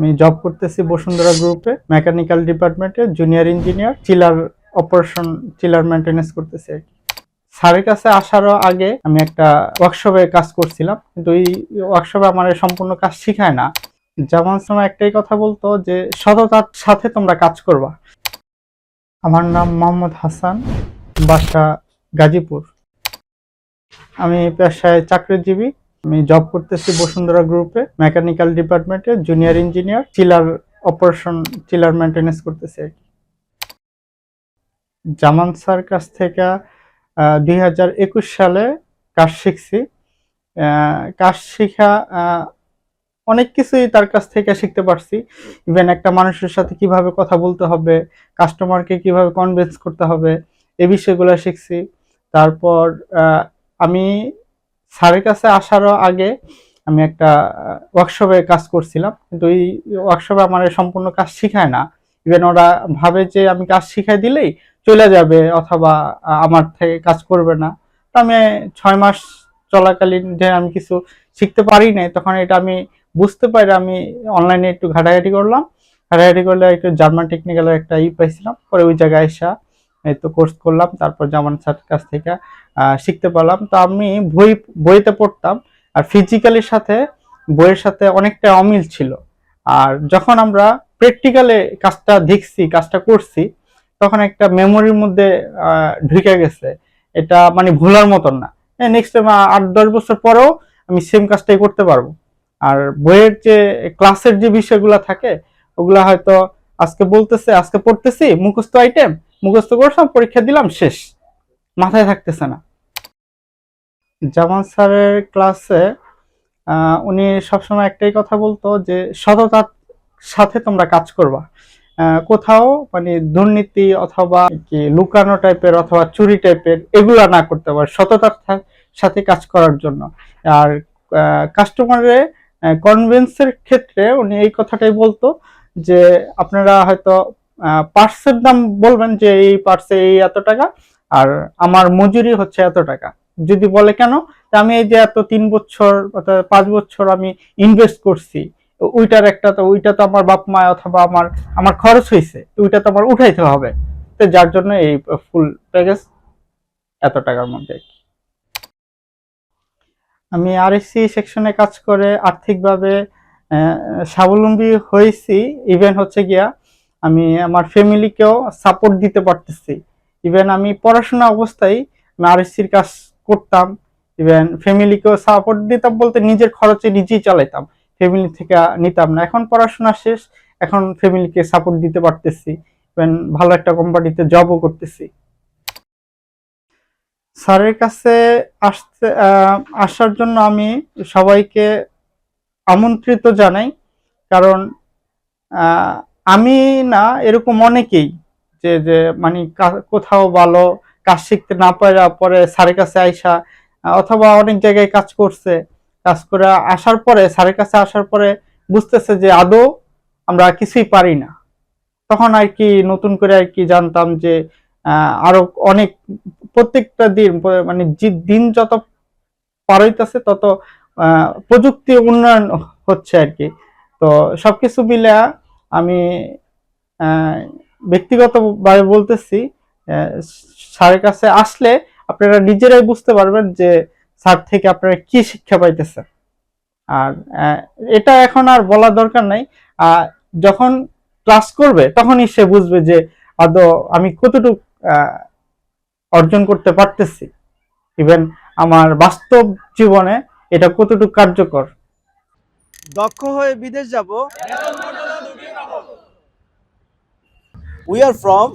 আমি জব করতেছি বসুন্ধরা গ্রুপে মেকানিক্যাল ডিপার্টমেন্টে junior engineer chiller operation chiller maintenance করতেছি আর কি। স্যারের কাছে আসারও আগে আমি একটা ওয়ার্কশপে কাজ করছিলাম, কিন্তু এই ওয়ার্কশপে আমার সম্পূর্ণ কাজ শিখায় না। যেমন সময় একটাই কথা বলতো যে, সততার সাথে তোমরা কাজ করবা। আমার নাম মোহাম্মদ হাসান, বাসা গাজীপুর। আমি পেশায় চাকরিজীবী আমি জব করতেছি বসুন্ধরা গ্রুপে মেকানিক্যাল ডিপার্টমেন্টে junior engineer chiller operation chiller maintenance করতেছি আর কি। জামান স্যার কাছ থেকে দুই হাজার একুশ সালে কাজ শিখছি। কাজ শিখা অনেক কিছুই তার কাছ থেকে শিখতে পারছি। ইভেন একটা মানুষের সাথে কীভাবে কথা বলতে হবে কাস্টমারকে কীভাবে কনভিন্স করতে হবে, এ বিষয়গুলো শিখছি। তারপর আমি স্যারের কাছে আসারও আগে আমি একটা ওয়ার্কশপে কাজ করছিলাম। কিন্তু এই ওয়ার্কশপে আমার সম্পূর্ণ কাজ শিখায় না। ইভেন ওরা ভাবে যে আমি কাজ শিখাই দিলেই চলে যাবে অথবা আমার থেকে কাজ করবে না। তো আমি ছয় মাস চলাকালীন যে আমি কিছু শিখতে পারি নাই, তখন এটা আমি বুঝতে পারি আমি অনলাইনে একটু ঘাটাঘাটি করলাম। ঘাটাঘাটি করলে একটু জার্মান টেকনিক্যালের একটা ই পাইছিলাম। পরে ওই জায়গায় এসা এই তো কোর্স করলাম, তারপর জামান স্যার কাছ থেকে শিখতে পারলাম। তো আমি বই, বইতে পড়তাম, আর ফিজিক্যালের সাথে, বইয়ের সাথে অনেকটা অমিল ছিল। আর যখন আমরা প্র্যাকটিক্যালে কাজটা দেখছি, কাজটা করছি, তখন একটা মেমোরির মধ্যে ঢুকে গেছে। এটা মানে ভোলার মতন না। হ্যাঁ নেক্সট টাইম আট, দশ বছর পরেও আমি সেম কাজটাই করতে পারব। আর বইয়ের যে ক্লাসের যে বিষয়গুলো থাকে, ওগুলা হয়তো আজকে বলতেছে, আজকে পড়তেছি, মুখস্থ আইটেম মুখস্থ করলাম পরীক্ষা দিলাম, শেষ। মাথায় থাকতেছে না। জামান স্যারের ক্লাসে উনি সবসময় একটাই কথা বলতো যে, সততার সাথে তোমরা কাজ করবা। কোথাও মানে দুর্নীতি অথবা কি লুকানো টাইপের অথবা চুরি টাইপের এগুলা না করতে পারে, সততার সাথে কাজ করার জন্য। আর কাস্টমারের কনভেন্সের ক্ষেত্রে উনি এই কথাটাই বলতো যে, আপনারা হয়তো পার্টসের দাম বলবেন যে এই পার্টসে এই এত টাকা, আর আমার মজুরি হচ্ছে এত টাকা। যদি বলে কেন আমি এই যে এত তিন বছর অর্থাৎ পাঁচ বছর আমি ইনভেস্ট করছি ওইটার একটা তো, ওইটা তো আমার বাপ মা অথবা আমার আমার খরচ হয়েছে ওইটা তো আমার উঠাইতে হবে। তো যার জন্য এই ফুল প্যাকেজ এত টাকার মধ্যে আর কি। আমি সেকশনে কাজ করে আর্থিকভাবে স্বাবলম্বী হয়েছি। ইভেন হচ্ছে গিয়া আমি আমার ফ্যামিলিকেও সাপোর্ট দিতে পারতেছি। ইভেন আমি পড়াশোনা অবস্থায় আমি আরএসসির কাজ করতাম। ইভেন ফ্যামিলিকেও সাপোর্ট দিতাম বলতে নিজের খরচে নিজেই চালাইতাম। ফ্যামিলি থেকে নিতাম না। এখন পড়াশোনা শেষ, এখন ফ্যামিলিকে সাপোর্ট দিতে পারতেছি। ইভেন ভালো একটা কোম্পানিতে জবও করতেছি। স্যারের কাছে আসতে আসার জন্য আমি সবাইকে আমন্ত্রিত জানাই। কারণ আমি না, এরকম অনেকেই যে যে মানে কোথাও ভালো কাজ শিখতে না পারা পরে স্যারের কাছে আইসা, অথবা অনেক জায়গায় কাজ করছে, কাজ করে আসার পরে, স্যারের কাছে আসার পরে বুঝতেছে যে আদৌ আমরা কিছুই পারি না। তখন আর কি নতুন করে আর কি জানতাম যে আরও অনেক, প্রত্যেকটা দিন মানে দিন যত পার হইতেছে, তত প্রযুক্তি উন্নয়ন হচ্ছে আর কি। তো সবকিছু মিলে আমি ব্যক্তিগতভাবে বলতেছি স্যারের কাছে আসলে আপনারা নিজেরাই বুঝতে পারবেন যে স্যার থেকে আপনারা কি শিক্ষা পাইতেছেন। আর এটা এখন আর বলা দরকার নাই। যখন ক্লাস করবে তখনই সে বুঝবে যে আদৌ আমি কতটুকু অর্জন করতে পারতেছি। ইভেন আমার বাস্তব জীবনে এটা কতটুকু কার্যকর। দক্ষ হয়ে বিদেশ যাব। We are from